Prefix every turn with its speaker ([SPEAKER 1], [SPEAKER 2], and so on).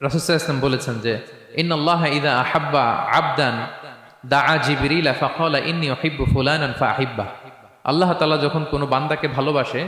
[SPEAKER 1] রাসুসাহ ইসলাম বলেছেন যে ইন আল্লাহ ইদা আহাব্বা আবদান দা জিবরিল ফাকালা ইন্নি অহিব্বু ফুলানান ফাহিব্বা আল্লাহ তালা যখন কোনো বান্দাকে ভালোবাসে